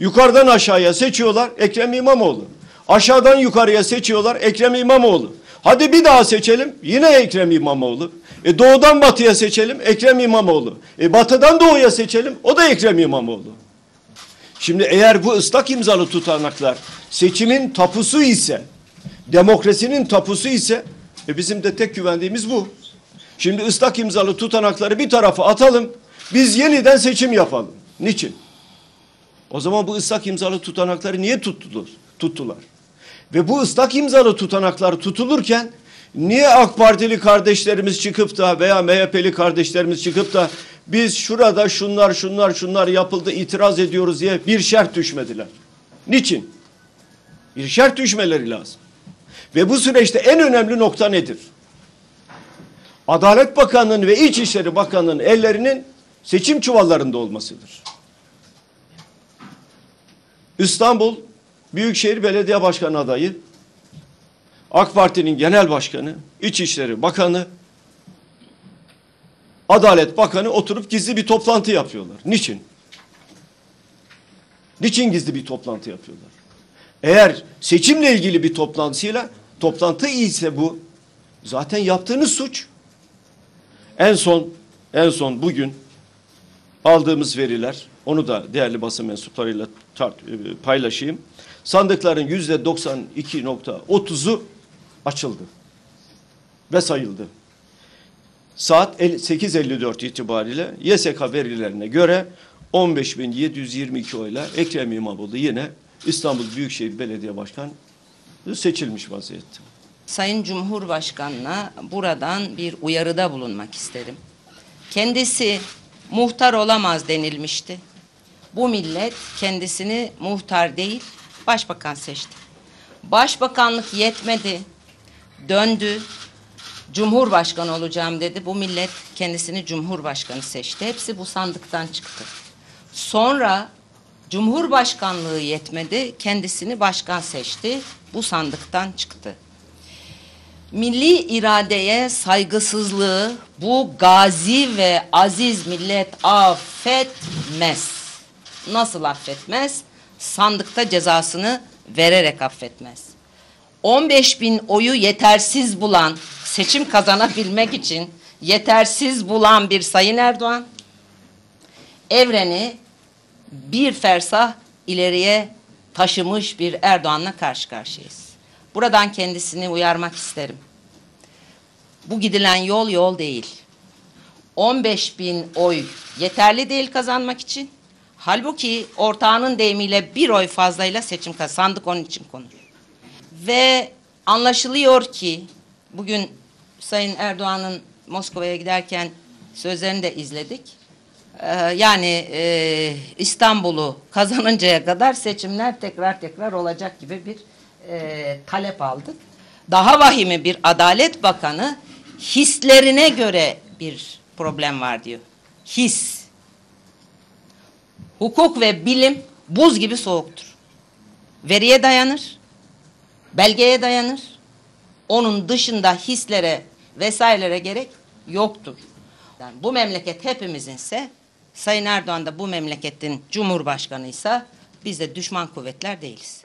Yukarıdan aşağıya seçiyorlar Ekrem İmamoğlu. Aşağıdan yukarıya seçiyorlar Ekrem İmamoğlu. Hadi bir daha seçelim yine Ekrem İmamoğlu. E doğudan batıya seçelim Ekrem İmamoğlu. E batıdan doğuya seçelim o da Ekrem İmamoğlu. Şimdi eğer bu ıslak imzalı tutanaklar seçimin tapusu ise, demokrasinin tapusu ise e bizim de tek güvendiğimiz bu. Şimdi ıslak imzalı tutanakları bir tarafa atalım. Biz yeniden seçim yapalım. Niçin? O zaman bu ıslak imzalı tutanakları niye tuttular? Tuttular. Ve bu ıslak imzalı tutanaklar tutulurken niye AK Partili kardeşlerimiz çıkıp da veya MHP'li kardeşlerimiz çıkıp da biz şurada şunlar şunlar şunlar yapıldı itiraz ediyoruz diye bir şert düşmediler. Niçin? Bir şert düşmeleri lazım. Ve bu süreçte en önemli nokta nedir? Adalet Bakanı'nın ve İçişleri Bakanı'nın ellerinin seçim çuvallarında olmasıdır. İstanbul Büyükşehir Belediye Başkanı adayı, AK Parti'nin genel başkanı, İçişleri Bakanı, Adalet Bakanı oturup gizli bir toplantı yapıyorlar. Niçin? Niçin gizli bir toplantı yapıyorlar? Eğer seçimle ilgili bir toplantıyla toplantı ise bu zaten yaptığınız suç. En son en son bugün aldığımız veriler onu da değerli basın mensuplarıyla tart, e, paylaşayım. Sandıkların yüzde 92.30'u açıldı ve sayıldı. Saat 8.54 itibariyle YSK verilerine göre 15.722 oyla Ekrem İmamoğlu yine İstanbul Büyükşehir Belediye Başkanı seçilmiş vaziyette. Sayın Cumhurbaşkanı'na buradan bir uyarıda bulunmak isterim. Kendisi muhtar olamaz denilmişti. Bu millet kendisini muhtar değil, başbakan seçti. Başbakanlık yetmedi, döndü, Cumhurbaşkanı olacağım dedi. Bu millet kendisini Cumhurbaşkanı seçti. Hepsi bu sandıktan çıktı. Sonra Cumhurbaşkanlığı yetmedi, kendisini başkan seçti. Bu sandıktan çıktı. Milli iradeye saygısızlığı bu gazi ve aziz millet affetmez. Nasıl affetmez? Sandıkta cezasını vererek affetmez. 15 bin oyu yetersiz bulan, seçim kazanabilmek için yetersiz bulan bir Sayın Erdoğan, evreni bir fersah ileriye taşımış bir Erdoğan'la karşı karşıyayız. Buradan kendisini uyarmak isterim. Bu gidilen yol yol değil. 15 bin oy yeterli değil kazanmak için. Halbuki ortağının deyimiyle bir oy fazlayla seçim kazandık. Sandık onun için konur. Ve anlaşılıyor ki bugün Sayın Erdoğan'ın Moskova'ya giderken sözlerini de izledik. Ee, yani e, İstanbul'u kazanıncaya kadar seçimler tekrar tekrar olacak gibi bir e, talep aldık. Daha vahimi bir Adalet Bakanı hislerine göre bir problem var diyor. His. Hukuk ve bilim buz gibi soğuktur. Veriye dayanır, belgeye dayanır. Onun dışında hislere vesairelere gerek yoktur. Yani bu memleket hepimizinse Sayın Erdoğan da bu memleketin cumhurbaşkanıysa biz de düşman kuvvetler değiliz.